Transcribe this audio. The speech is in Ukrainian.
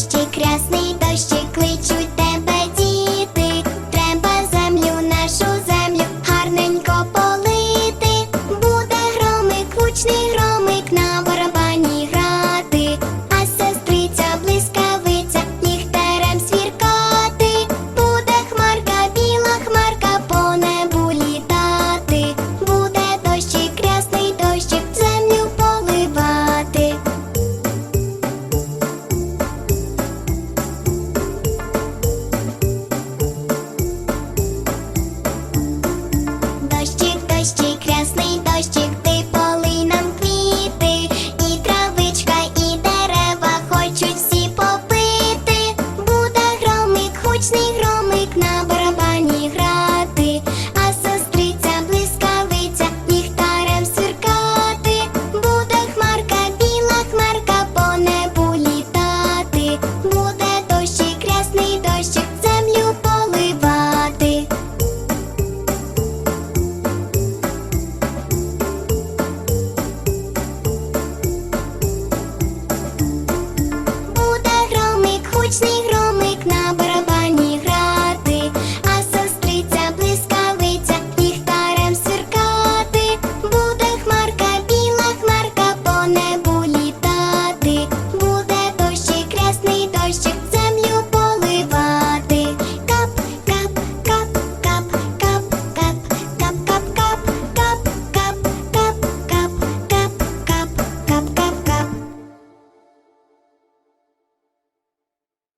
дощик, красний дощик кличу.